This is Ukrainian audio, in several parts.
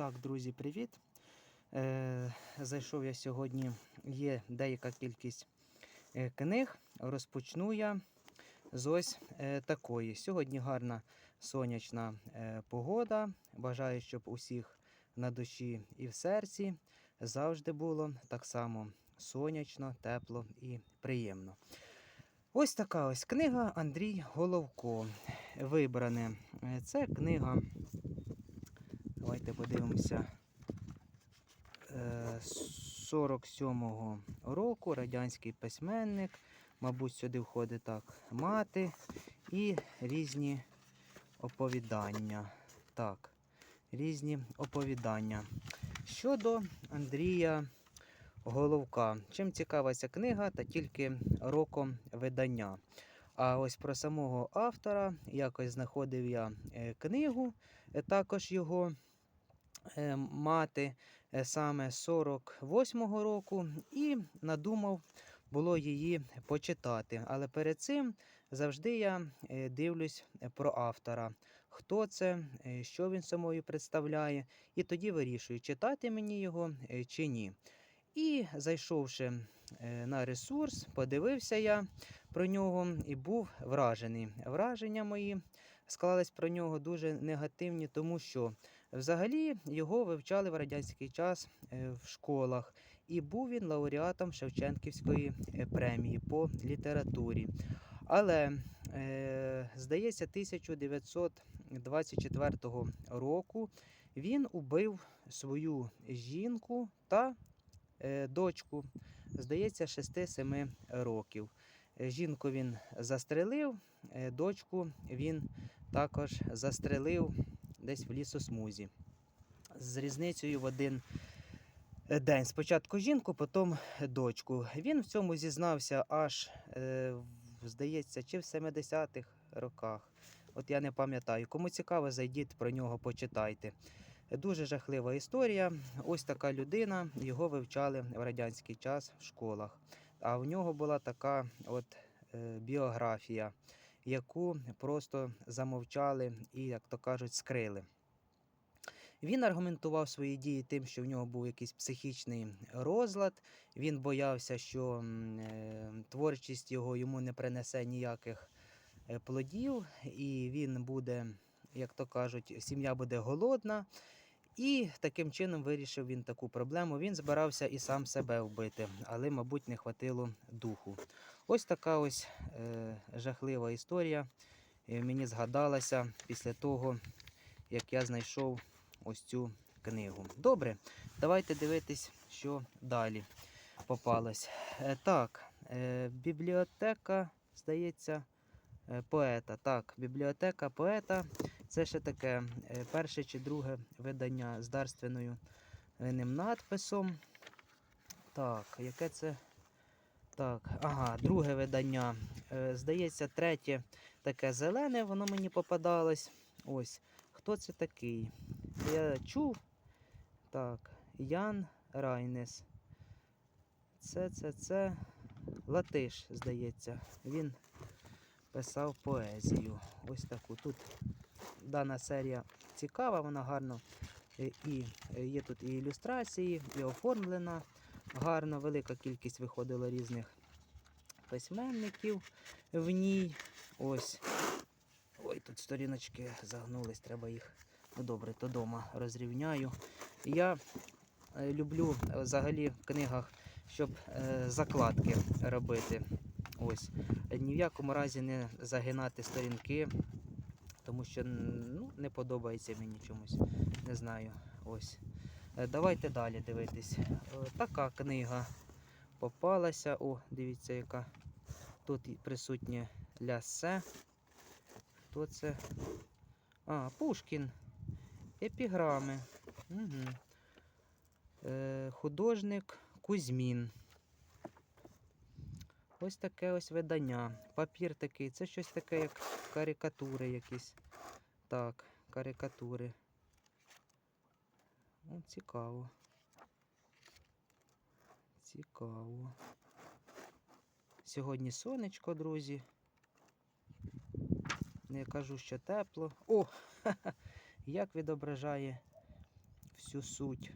Так, друзі, привіт. Е, зайшов я сьогодні. Є деяка кількість е, книг. Розпочну я з ось е, такої. Сьогодні гарна сонячна е, погода. Бажаю, щоб усіх на душі і в серці завжди було так само сонячно, тепло і приємно. Ось така ось книга Андрій Головко. Вибране. Це книга. Давайте подивимося. Е, 47-го року радянський письменник. Мабуть, сюди входить так мати і різні оповідання. Так, різні оповідання. Щодо Андрія Головка. Чим цікава ця книга, та тільки роком видання. А ось про самого автора якось знаходив я е, книгу, е, також його е, мати е, саме 48-го року, і надумав було її почитати. Але перед цим завжди я е, дивлюсь е, про автора, хто це, е, що він собою представляє, і тоді вирішую, читати мені його е, чи ні. І зайшовши е, на ресурс, подивився я про нього і був вражений. Враження мої склались про нього дуже негативні, тому що взагалі його вивчали в радянський час е, в школах, і був він лауреатом Шевченківської е, премії по літературі. Але, е, здається, 1924 року він убив свою жінку та дочку, здається, 6-7 років. Жінку він застрелив, дочку він також застрелив десь в лісосмузі. З різницею в один е, день. Спочатку жінку, потім дочку. Він в цьому зізнався аж, е, здається, чи в 70-х роках. От я не пам'ятаю. Кому цікаво, зайдіть про нього, почитайте. Дуже жахлива історія. Ось така людина. Його вивчали в радянський час в школах. А в нього була така от е, біографія, яку просто замовчали і, як то кажуть, скрили. Він аргументував свої дії тим, що в нього був якийсь психічний розлад. Він боявся, що е, творчість його йому не принесе ніяких е, плодів, і він буде, як то кажуть, сім'я буде голодна. І таким чином вирішив він таку проблему. Він збирався і сам себе вбити, але, мабуть, не хватило духу. Ось така ось е, жахлива історія. мені згадалася після того, як я знайшов ось цю книгу. Добре, давайте дивитись, що далі попалось. Е, так, е, бібліотека, здається, е, поета. Так, бібліотека поета. Це ще таке е, перше чи друге видання з дарственною винним надписом. Так, яке це? Так, ага, друге видання. Е, Здається, третє таке зелене, воно мені попадалось. Ось. Хто це такий? Я чув. Так, Ян Райнес. Це, це, це Латиш, здається. Він писав поезію. Ось таку. Тут дана серія цікава, вона гарно е, і е, є тут і ілюстрації, і оформлена. Гарно, велика кількість виходило різних письменників в ній. Ось. Ой, тут сторіночки загнулись, треба їх. Ну добре, то дома розрівняю. Я е, люблю взагалі в книгах, щоб е, закладки робити. Ось. Ні в якому разі не загинати сторінки, тому що ну, не подобається мені чомусь. Не знаю. Ось. Е, Давайте далі дивитись. Е, Така книга попалася. О, дивіться, яка тут присутнє лясе. Хто це? А, Пушкін. Епіграми. Угу. Е, художник Кузьмін. Ось таке ось видання. Папір такий. Це щось таке, як карикатури якісь. Так, карикатури. О, цікаво. Цікаво. Сьогодні сонечко, друзі. Не кажу, що тепло. О! Як відображає всю суть.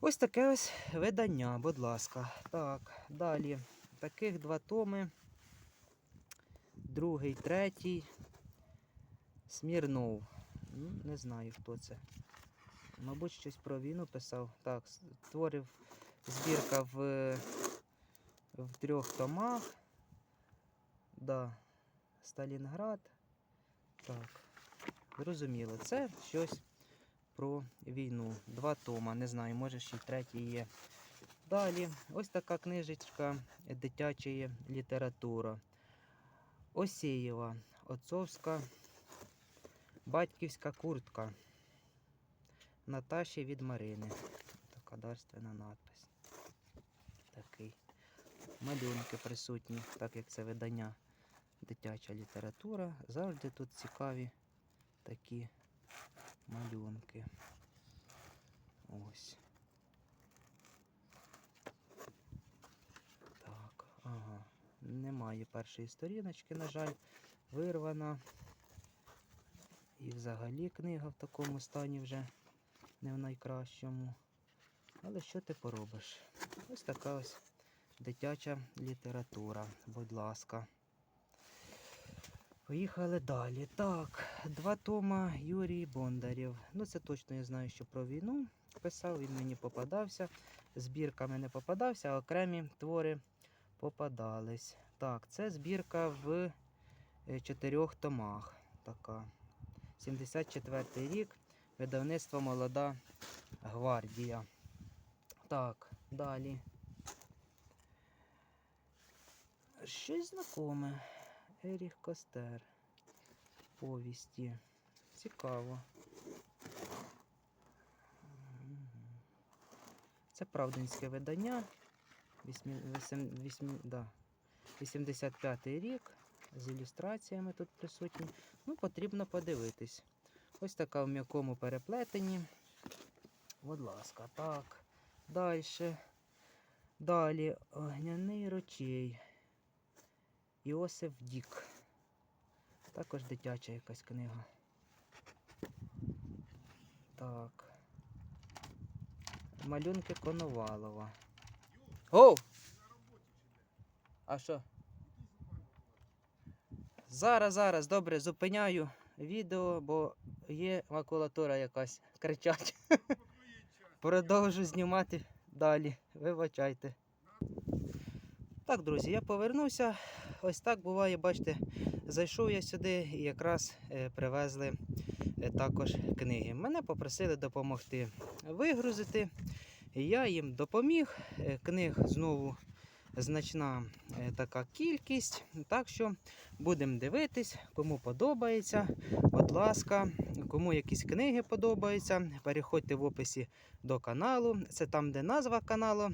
Ось таке ось видання, будь ласка. Так, далі. Таких два томи. Другий, третій. Смірнов. Ну, не знаю, хто це. Мабуть, щось про війну писав. Так, с- творив збірка в, в трьох томах. Да. Сталінград. Так. Зрозуміло. Це щось про війну. Два тома. Не знаю, може ще й третій є. Далі, ось така книжечка дитячої література. Осієва, отцовська батьківська куртка. Наташі від Марини. Така дарственна надпись. Такий. Малюнки присутні, так як це видання дитяча література. Завжди тут цікаві такі малюнки. Ось. Так, ага. Немає першої сторіночки, на жаль, вирвана. І взагалі книга в такому стані вже не в найкращому. Але що ти поробиш? Ось така ось дитяча література, будь ласка. Поїхали далі. Так, два тома Юрій Бондарєв. Ну, це точно я знаю, що про війну писав, він мені попадався. Збірками не попадався, а окремі твори попадались. Так, це збірка в е, чотирьох томах. Така. 74 рік. Видавництво Молода гвардія. Так, далі. Щось знакоме. Еріх Костер. Повісті. Цікаво. Це правдинське видання. 85 рік. З ілюстраціями тут присутні. Ну, потрібно подивитись. Ось така в м'якому переплетенні. Будь ласка, так. Далі. Далі. Огняний ручей. Іосиф Дік. Також дитяча якась книга. Так. Малюнки Коновалова. Оу! А що? Зараз, зараз, добре, зупиняю відео, бо є макулатура якась. Кричать. Продовжу знімати далі. Вибачайте. Так, друзі, я повернувся. Ось так буває, бачите, зайшов я сюди і якраз е, привезли е, також книги. Мене попросили допомогти вигрузити. Я їм допоміг. Е, Книг знову значна е, така кількість. Так що будемо дивитись, кому подобається. Будь ласка, кому якісь книги подобаються, переходьте в описі до каналу. Це там, де назва каналу.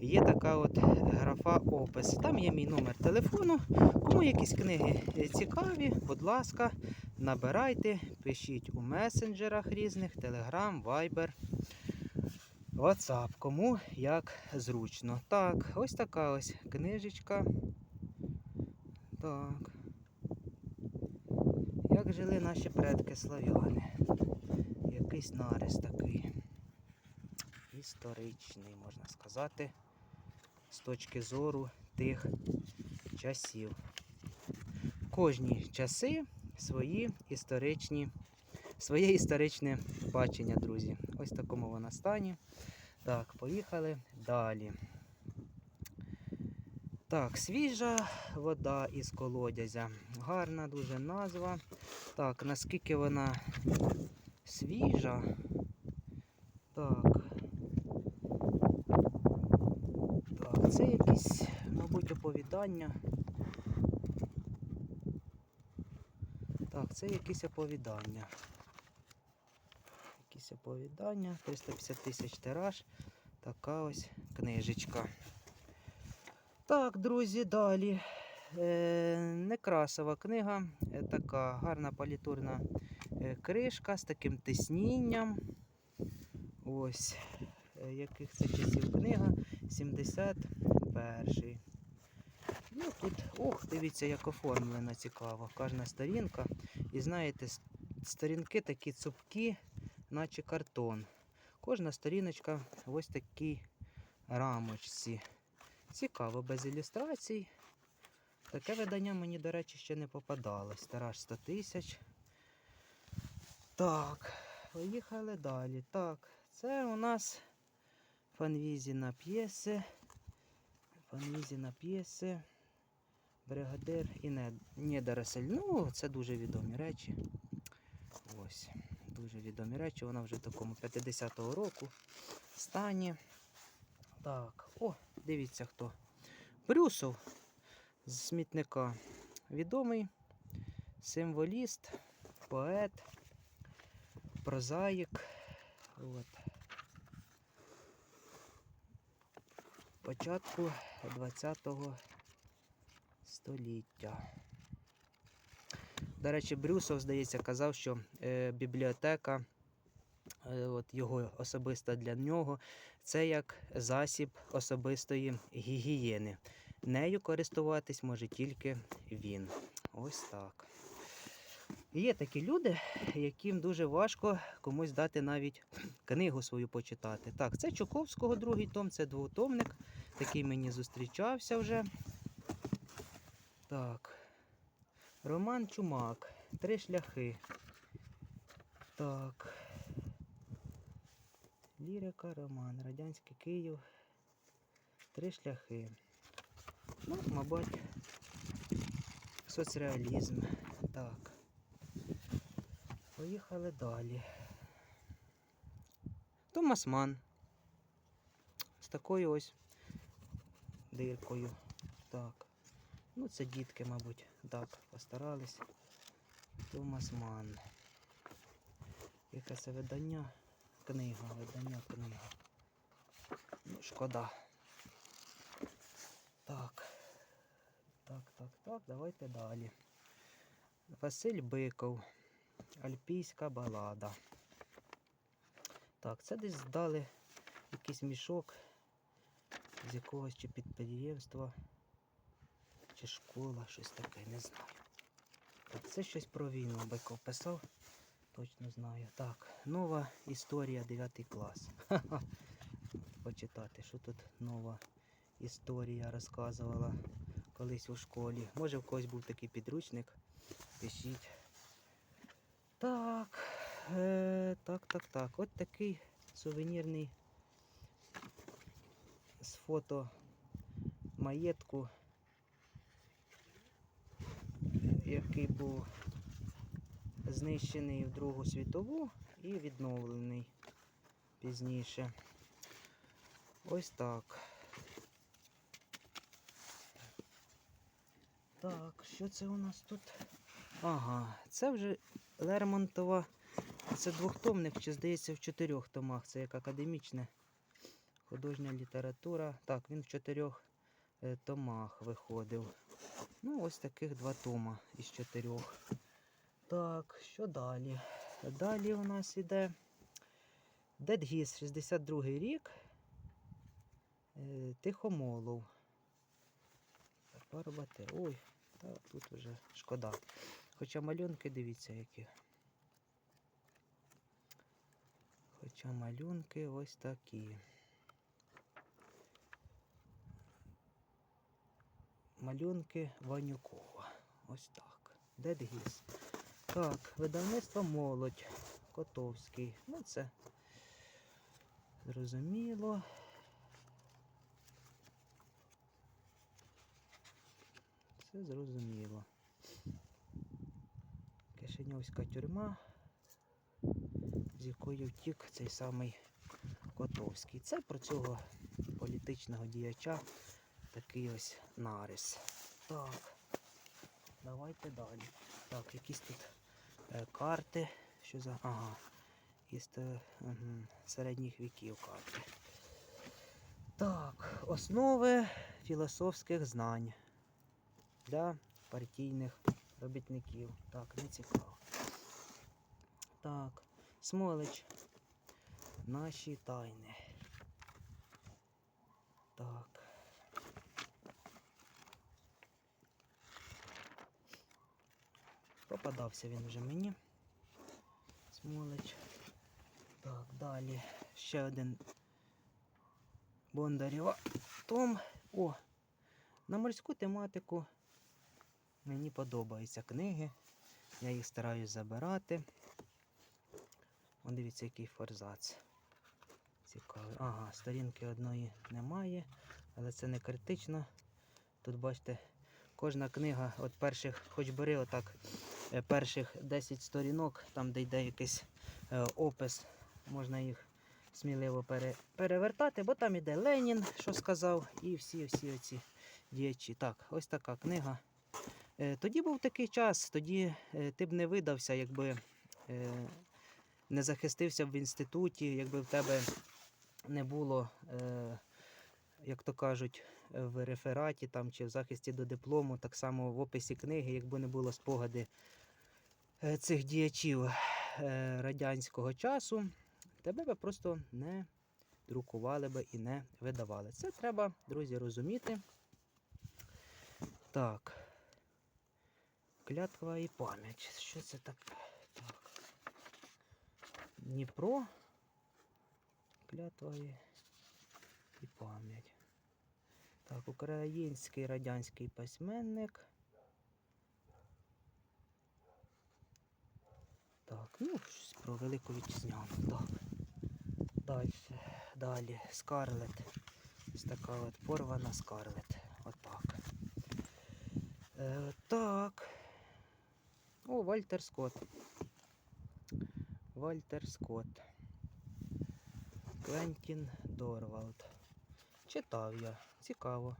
Є така от графа опис. Там є мій номер телефону. Кому якісь книги е, цікаві, будь ласка, набирайте, пишіть у месенджерах різних, Telegram, Viber, WhatsApp, кому як зручно. Так, ось така ось книжечка. Так. Як жили наші предки славяни? Якийсь нарис такий. Історичний, можна сказати, з точки зору тих часів. Кожні часи свої історичні, своє історичне бачення, друзі. Ось такому вона стані. Так, поїхали далі. Так, свіжа вода із колодязя. Гарна дуже назва. Так, наскільки вона свіжа. Так. Так, це якісь, мабуть, оповідання. Так, це якісь оповідання. Якісь оповідання. 350 тисяч тираж. Така ось книжечка. Так, друзі, далі. Е, Некрасова книга. Е, така гарна палітурна е, кришка з таким тиснінням. Ось. Яких це часів книга? 71. Ну тут, ох, дивіться, як оформлена цікаво. Кожна сторінка. І знаєте, сторінки такі цупкі, наче картон. Кожна сторіночка в ось такій рамочці. Цікаво, без ілюстрацій. Таке видання мені, до речі, ще не попадалось. Тираж 100 тисяч. Так, поїхали далі. Так, це у нас фанвізіна п'єси. Фанвізіна п'єси. Бригадир і не, недоросель. Ну, це дуже відомі речі. Ось, дуже відомі речі. Вона вже в такому 50-го року стані. Так, о, дивіться хто. Брюсов з смітника. Відомий символіст, поет, прозаїк. От. Початку 20-го століття. До речі, Брюсов, здається, казав, що е, бібліотека, е, от його особиста для нього, це як засіб особистої гігієни. Нею користуватись може тільки він. Ось так. Є такі люди, яким дуже важко комусь дати навіть книгу свою почитати. Так, це Чуковського другий том, це двотомник. Такий мені зустрічався вже. Так. Роман Чумак. Три шляхи. Так. Лірика, роман. Радянський Київ. Три шляхи. Ну, мабуть, соцреалізм. Так. Поїхали далі. Томас Ман. З такою ось диркою. Так. Ну, це дітки, мабуть, так, постарались. Томас Ман. Яке це видання? Книга, видання книга. Ну, шкода. Так. Так, так, так, давайте далі. Василь Биков. Альпійська балада. Так, це десь здали якийсь мішок з якогось чи підприємства, чи школа, щось таке, не знаю. Так, це щось про війну Биков писав, точно знаю. Так, нова історія 9 клас. Ха-ха. Почитати, що тут нова історія розказувала колись у школі. Може в когось був такий підручник. Пишіть. Так, е, так, так, так. От такий сувенірний з фото маєтку, який був знищений в Другу світову і відновлений пізніше. Ось так. Так, що це у нас тут? Ага, це вже Лермонтова. Це двохтомник, чи здається, в чотирьох томах. Це як академічна художня література. Так, він в чотирьох е, томах виходив. Ну, ось таких два тома із чотирьох. Так, що далі? Далі у нас іде Дедгіс, 62 рік. Е, Тихомолов. Парубати. Ой, та тут вже шкода. Хоча малюнки, дивіться, які. Хоча малюнки ось такі. Малюнки Ванюкова. Ось так. Дедгіс. Так, видавництво молодь. Котовський. Ну це зрозуміло. Це зрозуміло. Кишиньовська тюрма, з якої втік цей самий Котовський. Це про цього політичного діяча такий ось нарис. Так, давайте далі. Так, якісь тут е, карти. Що за. Ага. Із е, середніх віків карти. Так, основи філософських знань для партійних робітників. Так, не цікаво. Так, Смолич. Наші тайни. Так. Попадався він вже мені. Смолич. Так, далі. ще один Бондарєва. Том. О, на морську тематику мені подобаються книги. Я їх стараюсь забирати. О, дивіться, який форзац. Цікавий. Ага, сторінки одної немає, але це не критично. Тут бачите, кожна книга, от перших, хоч бери отак, перших 10 сторінок, там де йде якийсь е, опис, можна їх сміливо пере, перевертати, бо там іде Ленін, що сказав, і всі всі оці діячі. Так, ось така книга. Е, Тоді був такий час, тоді е, ти б не видався, якби е, не захистився в інституті, якби в тебе не було, е, як то кажуть, е, в рефераті там, чи в захисті до диплому, так само в описі книги, якби не було спогади е, цих діячів е, радянського часу, тебе би просто не друкували би і не видавали. Це треба, друзі, розуміти. Так. Клятва і пам'ять. Що це таке? Так. Дніпро. Клятва і, і пам'ять. Так, український радянський письменник. Так, ну, щось про Велику Вітчизняну. Так. Далі, далі. Скарлет. Ось така от порвана скарлет. Отак. Е, так. О, Вальтер Скотт. Вальтер Скотт. Квентін Дорвалд. Читав я. Цікаво.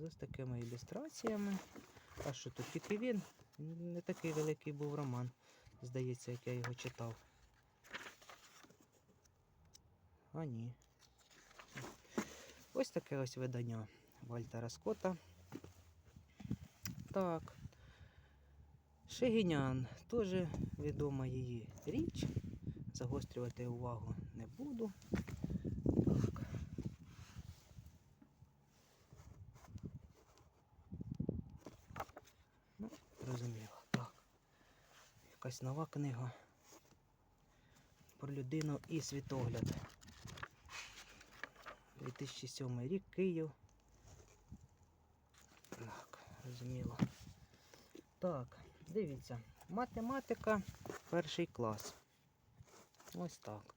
З такими ілюстраціями. А що тут тільки він? Не такий великий був роман. Здається, як я його читав. А ні. Ось таке ось видання Вальтера Скотта. Так. Шегінян теж відома її річ. Загострювати увагу не буду. Так. Ну, зрозуміло. Так. Якась нова книга про людину і світогляд. 2007 рік Київ. Так, розуміло. Так, дивіться. Математика, перший клас. Ось так.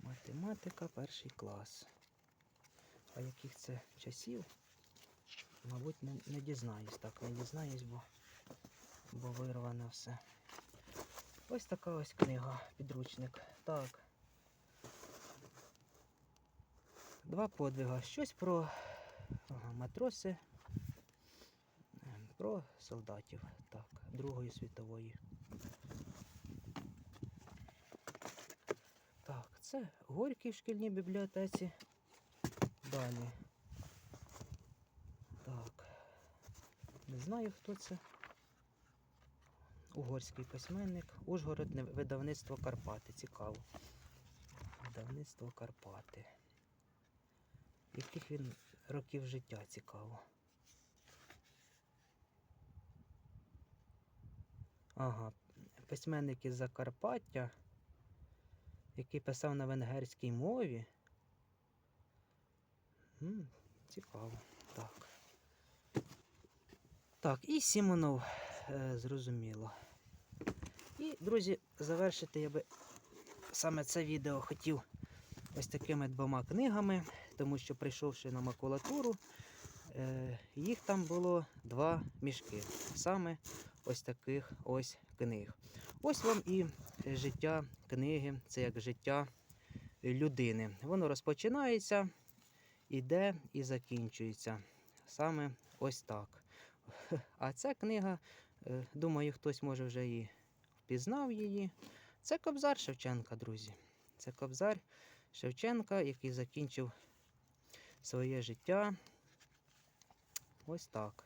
Математика, перший клас. А яких це часів? Мабуть, не, не дізнаюсь. Так, не дізнаюсь, бо, бо вирване все. Ось така ось книга, підручник. Так. Два подвига. Щось про матроси, про солдатів. Так, Другої світової. Так, це Горький в шкільній бібліотеці. Далі. Так. Не знаю, хто це. Угорський письменник. Ужгород видавництво Карпати. Цікаво. Видавництво Карпати. Яких він років життя цікаво. Ага, письменник із Закарпаття, який писав на венгерській мові. М, цікаво. Так. Так, і Сімонов, е, зрозуміло. І, друзі, завершити я би саме це відео хотів ось такими двома книгами, тому що прийшовши на макулатуру, е, їх там було два мішки. Саме ось таких ось книг. Ось вам і життя книги, це як життя людини. Воно розпочинається, іде і закінчується. Саме ось так. А ця книга, думаю, хтось може вже і впізнав її. Це Кобзар Шевченка, друзі. Це Кобзар Шевченка, який закінчив своє життя. Ось так.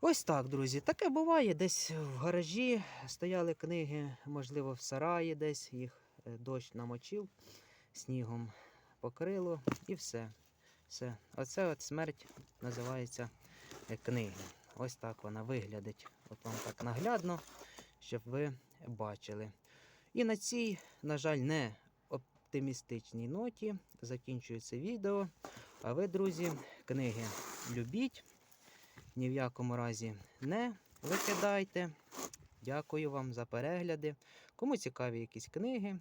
Ось так, друзі. Таке буває. Десь в гаражі стояли книги, можливо, в сараї десь їх е, дощ намочив, снігом покрило і все. Все. Оце от смерть називається е, книги. Ось так вона виглядить. От вам так наглядно, щоб ви бачили. І на цій, на жаль, не оптимістичній ноті закінчується відео. А ви, друзі, книги любіть, ні в якому разі не викидайте. Дякую вам за перегляди. Кому цікаві якісь книги,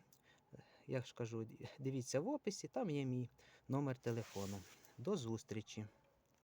я ж кажу, дивіться в описі, там є мій номер телефону. До зустрічі!